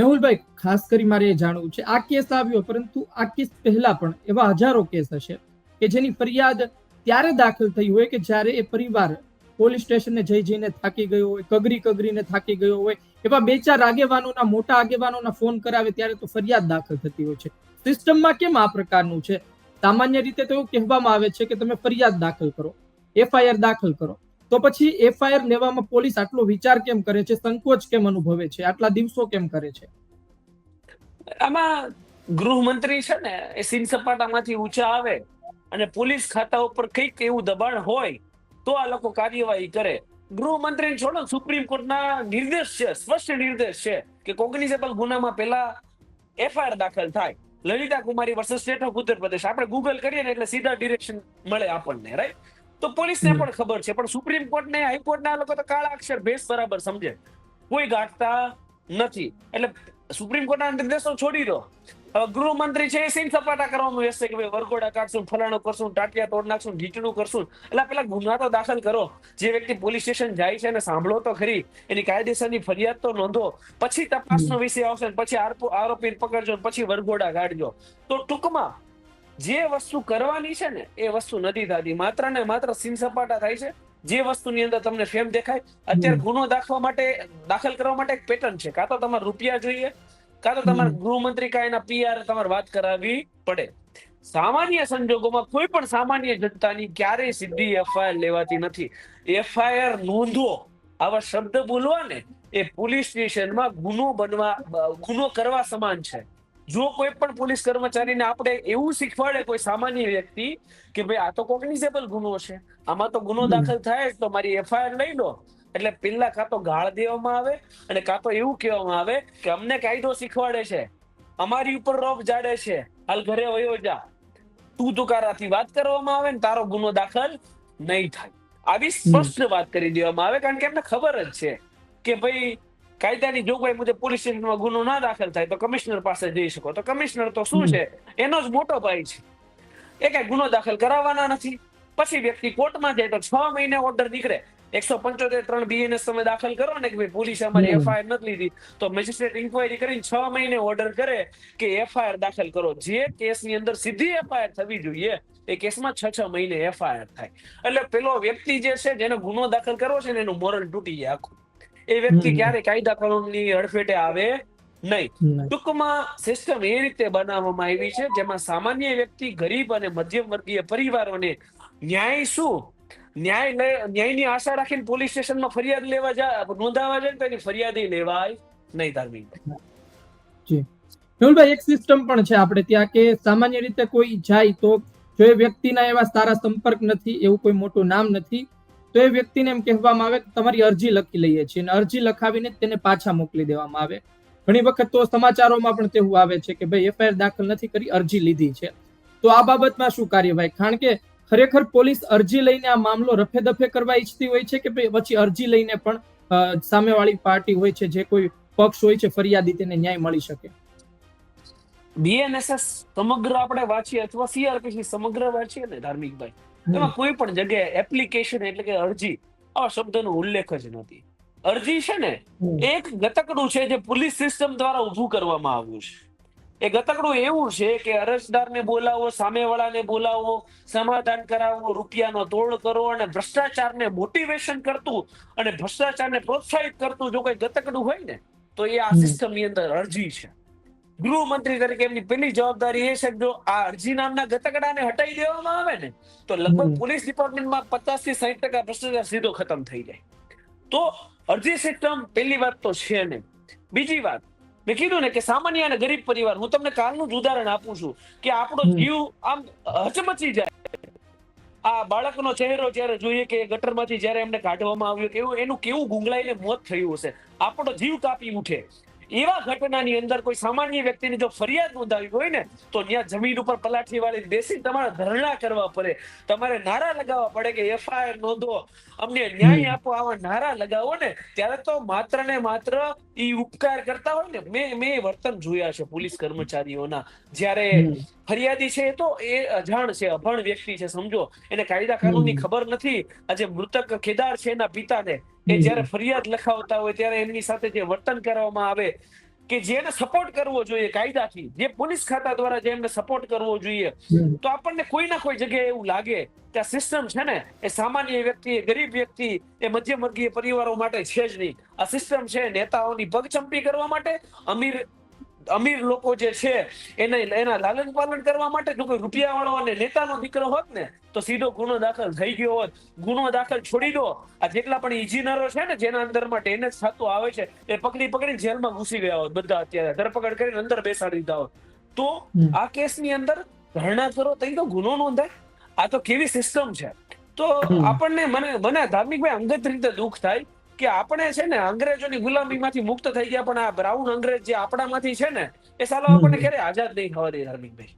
મેહુલભાઈ ખાસ કરી મારે એ જાણવું છે, આ કેસ આવ્યો, પરંતુ આ કેસ પહેલા પણ એવા હજારો કેસ હશે કે જેની ફરિયાદ ત્યારે દાખલ થઈ હોય કે જ્યારે એ પરિવાર પોલીસ સ્ટેશને જઈ જઈને થાકી ગયો હોય, કગરી કગરીને થાકી ગયો હોય, એવા બે ચાર આગેવાનોના, મોટા આગેવાનોના ફોન કરાવે ત્યારે તો ફરિયાદ દાખલ થતી હોય છે. સિસ્ટમમાં કેમ આ પ્રકારનું છે? સામાન્ય રીતે તો એવું કહેવામાં આવે છે કે તમે ફરિયાદ દાખલ કરો, એફઆઈઆર દાખલ કરો તો પછી એફઆઈઆર લેવામાં પોલીસ આટલો વિચાર કેમ કરે છે? સંકોચ કેમ અનુભવે છે? આટલા દિવસો કેમ કરે છે? આમાં ગૃહમંત્રી છે ને, એ સીન સપાટામાંથી ઊંચા આવે અને પોલીસ ખાતા ઉપર કંઈક એવું દબાણ હોય, તો આ લોકો કાર્યવાહી કરે. ગૃહમંત્રી છોડો, સુપ્રીમ કોર્ટના નિર્દેશ છે, સ્પષ્ટ નિર્દેશ છે કે કોગ્નિઝેબલ ગુનામાં પહેલા એફઆઈઆર દાખલ થાય. Lalita Kumari versus state of Uttar Pradesh આપણે ગૂગલ કરીએ ને એટલે સીધા ડિરેક્શન મળે આપણને રાઈટ તો પોલીસને પણ ખબર છે. પણ સુપ્રીમ કોર્ટને હાઈકોર્ટના લોકો તો કાળા અક્ષર ભેસ બરાબર સમજે. કોઈ ગાંઠતા નથી. એટલે સુપ્રીમ કોર્ટના નિર્દેશો છોડી દો. ગૃહમંત્રી છે એ સીન સપાટા કરવાનું રહેશે કે ભાઈ વરઘોડા કાઢશું ફલાણું કરશું ટાટિયા તોડ નાખશું ઢીચણું કરશું. એટલે પેલા ગુના તો દાખલ કરો. જે વ્યક્તિ પોલીસ સ્ટેશન જાય છે અને સાંભળો તો ખરી. એની કાયદેસરની ફરિયાદ તો નોંધો. પછી તપાસનો વિષય આવશે પછી આરોપી પકડજો પછી વરઘોડા કાઢજો. તો ટૂંકમાં જે વસ્તુ કરવાની છે ને એ વસ્તુ નથી થતી માત્ર ને માત્ર સીમ સપાટા થાય છે. જે વસ્તુની અંદર તમને ફેમ દેખાય અત્યારે ગુનો દાખવા માટે દાખલ કરવા માટે એક પેટર્ન છે. કાં તો તમારે રૂપિયા જોઈએ કાં તો તમારે ગૃહમંત્રી કાંઈ એના પીઆર તમારે વાત કરાવવી પડે. સામાન્ય સંજોગોમાં કોઈ પણ સામાન્ય જનતાની ક્યારેય સીધી એફઆઈઆર લેવાતી નથી. એફઆઈઆર નોંધવો આવા શબ્દ બોલવા ને એ પોલીસ સ્ટેશનમાં ગુનો બનવા ગુનો કરવા સમાન છે. જો કોઈ પણ પોલીસ કર્મચારીને આપણે એવું શીખવાડે કોઈ સામાન્ય વ્યક્તિ કે ભાઈ આ તો કોગ્નિઝેબલ ગુનો છે. આમાં તો ગુનો દાખલ થાય જ તો મારી એફઆઈઆર લઈ લો. એટલે પેલા કાં તો ગાળ દેવામાં આવે અને કાં તો એવું કહેવામાં આવે કે અમને કાયદો શીખવાડે છે. અમારી ઉપર રોપ જાડે છે. હાલ ઘરે વયો જા. તું તુકારાથી વાત કરવામાં આવે ને તારો ગુનો દાખલ નહીં થાય. આવી સ્પષ્ટ વાત કરી દેવામાં આવે કારણ કે એમને ખબર જ છે કે ભાઈ કાયદાની જોગવાઈ મુજબ પોલીસ સ્ટેશનમાં ગુનો ના દાખલ થાય તો કમિશનર પાસે જઈ શકો. તો કમિશનર તો શું છે? એનો જ મોટો ભાઈ છે. એ કઈ ગુનો દાખલ કરાવવાના નથી. પછી વ્યક્તિ કોર્ટમાં જાય તો છ મહિને ઓર્ડર નીકળે. એકસો પંચોતેર ત્રણ બીએનએસ તમે દાખલ કરો ને કે ભાઈ પોલીસે અમારી એફઆઈઆર નથી લીધી તો મેજિસ્ટ્રેટ ઇન્કવાયરી કરીને છ મહિને ઓર્ડર કરે કે એફઆઈઆર દાખલ કરો. જે કેસની અંદર સીધી એફઆઈઆર થવી જોઈએ એ કેસમાં છ છ મહિને એફઆઈઆર થાય. એટલે પેલો વ્યક્તિ જે છે જેને ગુનો દાખલ કરવો છે ને એનું મોરલ તૂટી જાય આખું. એ વ્યક્તિ ક્યારે કાયદા કાનૂનની હડફેટે આવે નહીં. ટૂંકમાં સિસ્ટમ એ રીતે બનાવવામાં આવી છે જેમાં સામાન્ય વ્યક્તિ ગરીબ અને મધ્યમ વર્ગીય પરિવારોને ન્યાય શું? ન્યાય ન્યાયની આશા રાખીને પોલીસ સ્ટેશનમાં ફરિયાદ લેવા જા નોંધાવા જાય તો એની ફરિયાદ લેવાય નહીં ધાર્મિક. મેહુલભાઈ એક સિસ્ટમ પણ છે આપણે ત્યાં કે સામાન્ય રીતે કોઈ જાય તો જો એ વ્યક્તિના એવા સારા સંપર્ક નથી એવું કોઈ મોટું નામ નથી તો એ વ્યક્તિને એમ કહેવામાં આવે તમારી અરજી લખી લઈએ છીએ અને અરજી લખાવીને તેને પાછા મોકલી દેવામાં આવે. ઘણી વખત તો સમાચારોમાં પણ તેવું આવે છે કે ભાઈ એફઆઈઆર દાખલ નથી કરી, અરજી લીધી છે. તો આ બાબતમાં શું કાર્યવાહી? કારણ કે ખરેખર પોલીસ અરજી લઈને આ મામલો રફે દફે કરવા ઈચ્છતી હોય છે કે ભાઈ પછી અરજી લઈને પણ સામેવાળી પાર્ટી હોય છે, જે કોઈ પક્ષ હોય છે, ફરિયાદી તેને ન્યાય મળી શકે? બીએનએસએસ સમગ્ર આપણે વાંચીએ અથવા સીઆરપીસી સમગ્ર વાંચીએ ને, ધાર્મિકભાઈ? એમાં કોઈ પણ જગ્યાએ એપ્લિકેશન એટલે કે અરજી આવા શબ્દનો ઉલ્લેખ જ નથી. અરજી છે ને એક ગતકડું છે જે પોલીસ સિસ્ટમ દ્વારા ઊભું કરવામાં આવ્યું છે. એ ગતકડું એવું છે કે અરજદારને બોલાવો સામેવાળાને બોલાવો સમાધાન કરાવો રૂપિયાનો તોડ કરો અને ભ્રષ્ટાચારને મોટિવેશન કરતું અને ભ્રષ્ટાચારને પ્રોત્સાહિત કરતું જો કોઈ ગતકડું હોય ને તો એ આ. સિસ્ટમની અંદર અરજી છે. ગૃહમંત્રી તરીકે એમની પેલી જવાબદારી એ છે કે જો આ અરજી નામના ગતકડાને હટાવી દેવામાં આવે ને તો લગભગ પોલીસ ડિપાર્ટમેન્ટમાં પચાસથી સાહીઠ ટકા ભ્રષ્ટાચાર સીધો ખતમ થઈ જાય. તો અરજી સિસ્ટમ પહેલી વાત તો છે ને. બીજી વાત મેં કીધું ને કે સામાન્ય અને ગરીબ પરિવાર હું તમને કાલનું જ ઉદાહરણ આપું છું કે આપણો જીવ આમ હચમચી જાય. આ બાળકનો ચહેરો જ્યારે જોઈએ કે ગટરમાંથી જ્યારે એમને કાઢવામાં આવ્યો કે એવું એનું કેવું ગુંગળાઈને મોત થયું હશે? આપણો જીવ કાપી ઉઠે. એવા ઘટનાની અંદર કોઈ સામાન્ય વ્યક્તિને જો ફરિયાદ નોંધાવી હોય ને તો ત્યાં જમીન ઉપર પલાઠી વાળી બેસી તમારે ધરણા કરવા પડે. તમારે નારા લગાવવા પડે કે એફઆઈઆર નોંધો. અમને ન્યાય આપો આવા નારા લગાવો ને ત્યારે તો માત્ર ને માત્ર ઈ ઉપકાર કરતા હોય ને મેં મેં વર્તન જોયા છે પોલીસ કર્મચારીઓના. જ્યારે. ફરિયાદી છે તો એ અજાણ છે અભણ વ્યક્તિ છે સમજો. એને કાયદા કાનૂનની. ખબર નથી. આજે મૃતક ખેદાર છે એના પિતાને. હમ. જ્યારે ફરિયાદ લખાવતા હોય ત્યારે એમની સાથે જે વર્તન કરવામાં આવે કે જેને સપોર્ટ કરવો જોઈએ કાયદાથી જે પોલીસ ખાતા દ્વારા જે એમને સપોર્ટ કરવો જોઈએ તો આપણને કોઈ ના કોઈ જગ્યાએ એવું લાગે કે આ સિસ્ટમ છે ને એ સામાન્ય વ્યક્તિ એ ગરીબ વ્યક્તિ એ મધ્યમ વર્ગીય પરિવારો માટે છે જ નહીં આ સિસ્ટમ છે નેતાઓની પગચંપી કરવા માટે અમીર અમીર લોકો જે છે એને એના લાલન પાલન કરવા માટે જો કોઈ રૂપિયા વાળો અને નેતાનો દીકરો હોત ને તો સીધો ગુનો દાખલ થઈ ગયો હોત. ગુનો દાખલ છોડી દો. આ જેટલા પણ ઇજનેરો છે ને જેના અંદરમાં ટેનેજ થતું આવે છે એ પકડી પકડી જેલમાં ઘૂસી ગયા હોત બધા અત્યારે. ધરપકડ કરીને અંદર બેસાડી દીધા હોત. તો. આ કેસની અંદર ધરણા કરો તઈ તો ગુનો નોંધાય. આ તો કેવી સિસ્ટમ છે. તો આપણને મને મને ધાર્મિકભાઈ અંગત રીતે દુઃખ થાય કે આપણે છે ને અંગ્રેજોની ગુલામીમાંથી મુક્ત થઈ ગયા પણ આ બ્રાઉન અંગ્રેજ જે આપણામાંથી છે ને એ સાલો આપણને ક્યારે આઝાદ નહીં થવા દે ધાર્મિકભાઈ?